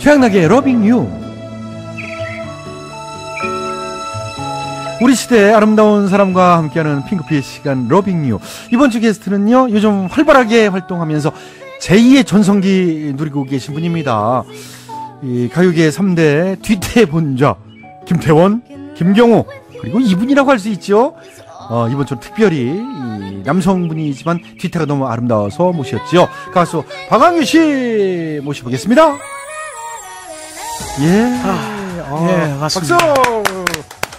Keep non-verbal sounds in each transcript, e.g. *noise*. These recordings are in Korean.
최양락의 러빙 유. 우리 시대의 아름다운 사람과 함께하는 핑크피의 시간 러빙 유. 이번 주 게스트는요 요즘 활발하게 활동하면서 제2의 전성기 누리고 계신 분입니다. 이 가요계 3대 뒤태 본좌 김태원, 김경호 그리고 이분이라고 할 수 있죠 어, 이번 주 특별히 이 남성분이지만 뒤태가 너무 아름다워서 모셨죠 가수 박광규 씨 모셔보겠습니다 예. 아, 예, 맞습니다. 박수!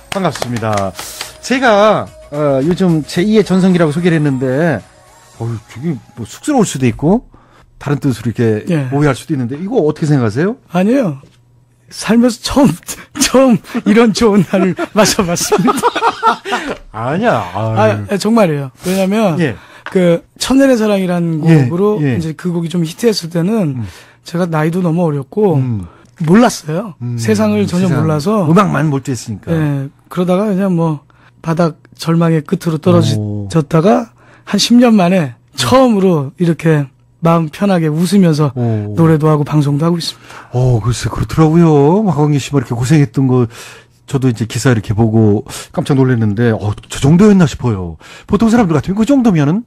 반갑습니다. 제가, 어, 요즘 제2의 전성기라고 소개를 했는데, 어휴, 되게 뭐 쑥스러울 수도 있고, 다른 뜻으로 이렇게 예. 오해할 수도 있는데, 이거 어떻게 생각하세요? 아니요. 살면서 처음, *laughs* 처음 이런 좋은 날을 *laughs* 맞아봤습니다. 아니야. 아, 정말이에요. 왜냐면, 예. 그, 천년의 사랑이라는 예, 곡으로, 예. 이제 그 곡이 좀 히트했을 때는, 제가 나이도 너무 어렸고, 음, 몰랐어요. 음, 세상을 전혀 세상. 몰라서, 음악만 몰두했으니까. 예, 그러다가 그냥 뭐, 바닥 절망의 끝으로 오. 떨어졌다가, 한 10년 만에 처음으로 이렇게 마음 편하게 웃으면서 오. 노래도 하고 방송도 하고 있습니다. 어, 글쎄, 그렇더라고요. 박광규 씨뭐 이렇게 고생했던 거, 저도 이제 기사 이렇게 보고 깜짝 놀랐는데, 어, 저 정도였나 싶어요. 보통 사람들 같으면 그 정도면은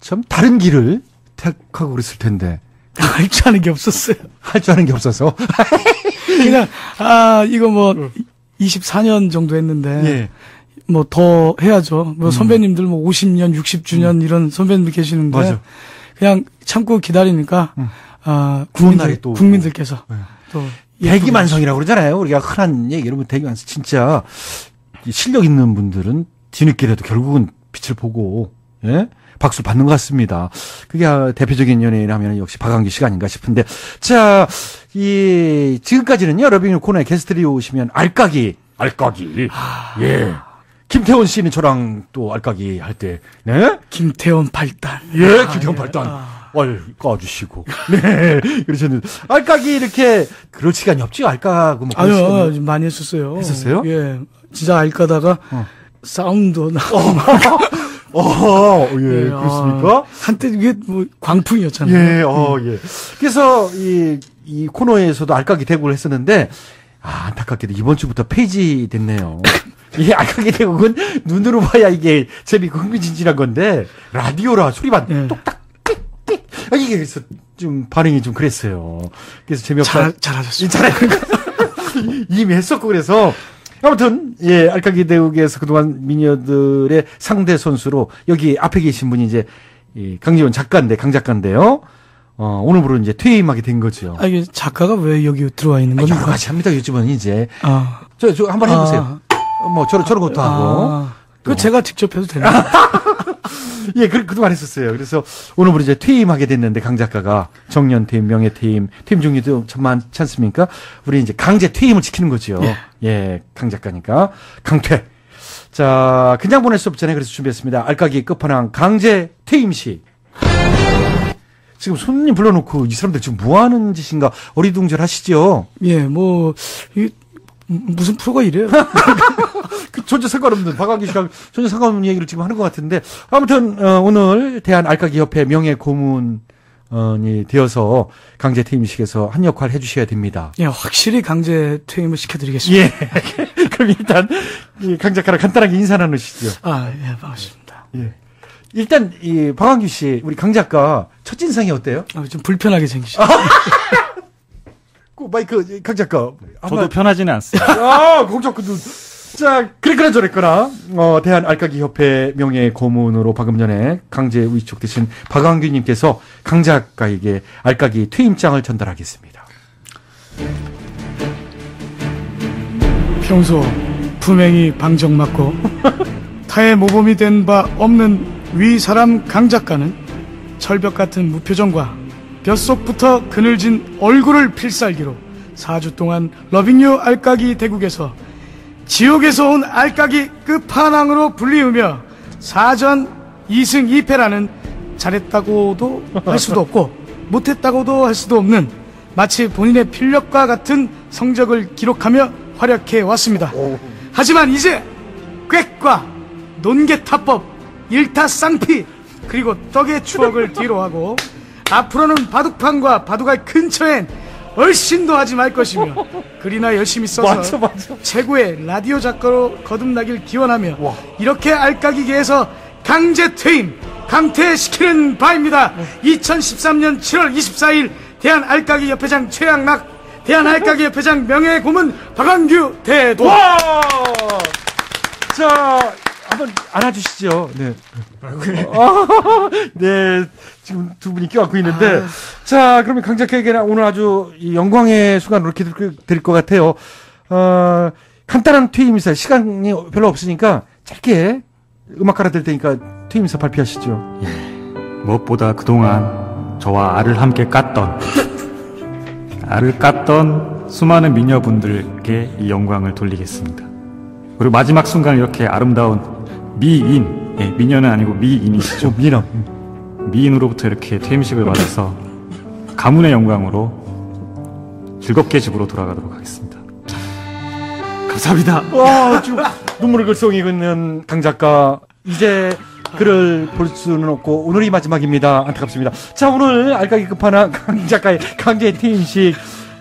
참 다른 길을 택하고 그랬을 텐데, *laughs* 할 줄 아는 게 없었어요. 할 줄 아는 게 없어서. *laughs* 그냥 아 이거 뭐 24년 정도 했는데 예. 뭐더 해야죠. 뭐 선배님들 뭐 50년, 60주년 이런 선배님들 계시는데 맞아. 그냥 참고 기다리니까 아 좋은 국민들, 또. 국민들께서 네. 또 대기만성이라고 그러잖아요. 우리가 흔한 얘기, 여러분 대기만성. 진짜 이 실력 있는 분들은 뒤늦게라도 결국은 빛을 보고, 예? 박수 받는 것 같습니다. 그게 아, 대표적인 연예인 하면 역시 박광규 씨가 아닌가 싶은데. 자, 이, 지금까지는요, 러빙 코너에 게스트들이 오시면 알까기, 알까기. 예. 김태원 씨는 저랑 또 알까기 할 때, 네? 김태원 발단. 예, 김태원 발단. 얼 까주시고. *laughs* 네. 그러셨는데. 알까기 이렇게, 그럴 시간이 없지, 알까고 뭐. 아유, 시간이 많이 했었어요. 했었어요? 예. 진짜 알까다가 어. 사운드 나. 어, *laughs* 예, 예, 그렇습니까? 아, 한때 이게 뭐 광풍이었잖아요. 예, 어, 예. 그래서 이, 이 코너에서도 알까기 대국을 했었는데, 아, 안타깝게도 이번 주부터 폐지 됐네요. 이 *laughs* 알까기 대국은 눈으로 봐야 이게 재미있고 흥미진진한 건데, 라디오라 소리만 예. 똑딱, 이게 그래서 좀 반응이 좀 그랬어요. 그래서 재미없다. 잘, 잘하셨어요. 잘해. *laughs* 이미 했었고 그래서 아무튼 예 알까기 대국에서 그동안 미녀들의 상대 선수로 여기 앞에 계신 분이 이제 이 강지원 작가인데 강 작가인데요. 어 오늘부로 이제 퇴임하게 된 거죠. 아, 이게 작가가 왜 여기 들어와 있는 아, 여러 겁니까? 가지 합니다 요즘은 이제 아. 저 저 한번 해보세요. 어, 뭐 저런 저런 것도 하고 아, 그 제가 직접 해도 되나요? *laughs* *laughs* 예, 그, 그동안 했었어요. 그래서 오늘부로 이제 퇴임하게 됐는데, 강 작가가 정년 퇴임, 명예 퇴임, 퇴임 종류도 참 많지 않습니까? 우리 이제 강제 퇴임을 지키는 거죠. 예. 예, 강 작가니까. 강퇴. 자, 그냥 보낼 수 없잖아요. 그래서 준비했습니다. 알까기 끝판왕 강제 퇴임식. 지금 손님 불러놓고 이 사람들 지금 뭐 하는 짓인가 어리둥절 하시죠? 예, 뭐, 이, 무슨 프로가 이래요? *laughs* 그 전혀 상관없는 박광기 씨가 전혀 상관없는 얘기를 지금 하는 것 같은데 아무튼 어, 오늘 대한 알까기 협회 명예 고문 이 되어서 강제 퇴임식에서 한 역할 해주셔야 됩니다. 예, 확실히 강제 퇴임을 시켜드리겠습니다. 예. *laughs* 그럼 일단 이강 작가랑 간단하게 인사 나누시죠. 아, 예, 반갑습니다. 예. 일단 이 박광규 씨 우리 강 작가 첫 인상이 어때요? 아, 좀 불편하게 생기시죠. *laughs* 그 마이크 강 작가. 저도 편하지는 않습니다. *laughs* 아, 공작군도. 자, 그랬거나 저랬거나, 어, 대한 알까기 협회 명예 고문으로 방금 전에 강제 위촉되신 박광규님께서 강 작가에게 알까기 퇴임장을 전달하겠습니다. 평소 분명히 방정 맞고 *laughs* 타의 모범이 된 바 없는 위 사람 강 작가는 철벽 같은 무표정과 뼛속부터 그늘진 얼굴을 필살기로 4주 동안 러빙유 알까기 대국에서 지옥에서 온 알까기 끝판왕으로 불리우며 사전 2승 2패라는 잘했다고도 할 수도 없고 못했다고도 할 수도 없는 마치 본인의 필력과 같은 성적을 기록하며 활약해 왔습니다. 하지만 이제 꾀과 논개타법 일타쌍피 그리고 떡의 추억을 뒤로 하고 앞으로는 바둑판과 바둑알 근처엔 얼씬도 하지 말 것이며 글이나 열심히 써서 맞아, 맞아. 최고의 라디오 작가로 거듭나길 기원하며 와. 이렇게 알까기계에서 강제 퇴임 강퇴시키는 바입니다. 2013년 7월 24일 대한 알까기 협회장 최양락 대한 알까기 협회장 명예 고문 박광규 대도 와! 자, 한번 안아주시죠. 네. 아, *laughs* 네. 지금 두 분이 껴안고 있는데. 자, 그러면 강작에게는 오늘 아주 이 영광의 순간을 이렇게 드릴 것 같아요. 어, 간단한 퇴임사, 시간이 별로 없으니까 짧게 음악 깔아 드릴 테니까 퇴임사 발표하시죠. 무엇보다 그동안 저와 알을 함께 깠던 알을 깠던 수많은 미녀분들께 이 영광을 돌리겠습니다. 그리고 마지막 순간 이렇게 아름다운 미인, 예, 미녀는 아니고 미인이시죠. 좀 미남. 미인으로부터 이렇게 퇴임식을 받아서 가문의 영광으로 즐겁게 집으로 돌아가도록 하겠습니다. 자, 감사합니다. 와, 지금 눈물을 글썽이고 있는 강 작가. 이제 글을 볼 수는 없고 오늘이 마지막입니다. 안타깝습니다. 자, 오늘 알까기 끝판왕 강 작가의 강제 퇴임식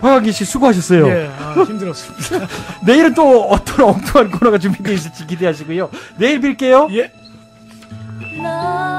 화학기 씨 수고하셨어요. 예, 아, 힘들었습니다. *laughs* 내일은 또 어떤 엉뚱한 코너가 준비되어 있을지 기대하시고요. 내일 뵐게요. 예. 나